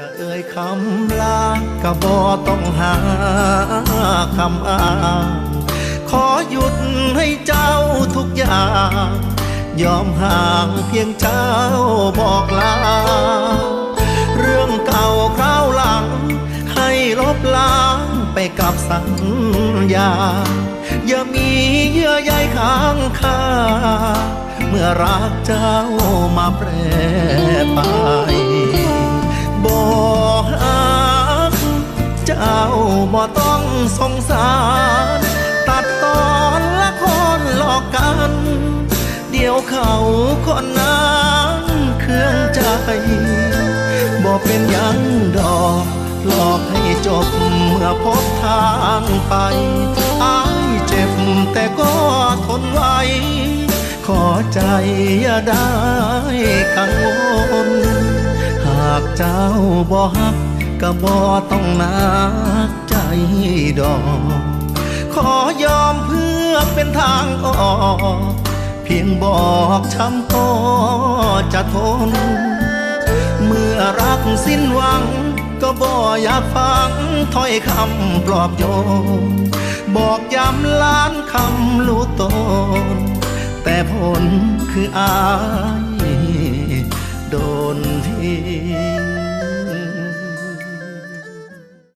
จะเอ่ยคำลาก็บ่ต้องหาคำอ้างขอหยุดให้เจ้าทุกอย่าง ยอมห่างเพียงเจ้าบอกลา เรื่องเก่าคราวหลัง ให้ลบล้างไปกับสัญญา อย่ามีเยื่อใยค้างคาเมื่อรักเจ้ามาแปรไป เจ้าบ่ต้องสงสาร ตัดตอนละครหลอกกัน เดี๋ยวเขาคนนั้นเครื่องใจบอกเป็นยังดอกหลอกให้จบเมื่อพบทางไปอายเจ็บแต่ก็ทนไว้ ขอใจอย่าได้กังวล หากเจ้าบ่ฮัก ก็บ่ต้องนักใจดอก ขอยอมเพื่อเป็นทางออก เพียงบอกช้ำก็จะทน เมื่อรักสิ้นหวัง ก็บ่อยากฟังถ้อยคำปลอบโยนบอกย้ำล้านคำรู้ตน แต่ผลคืออาย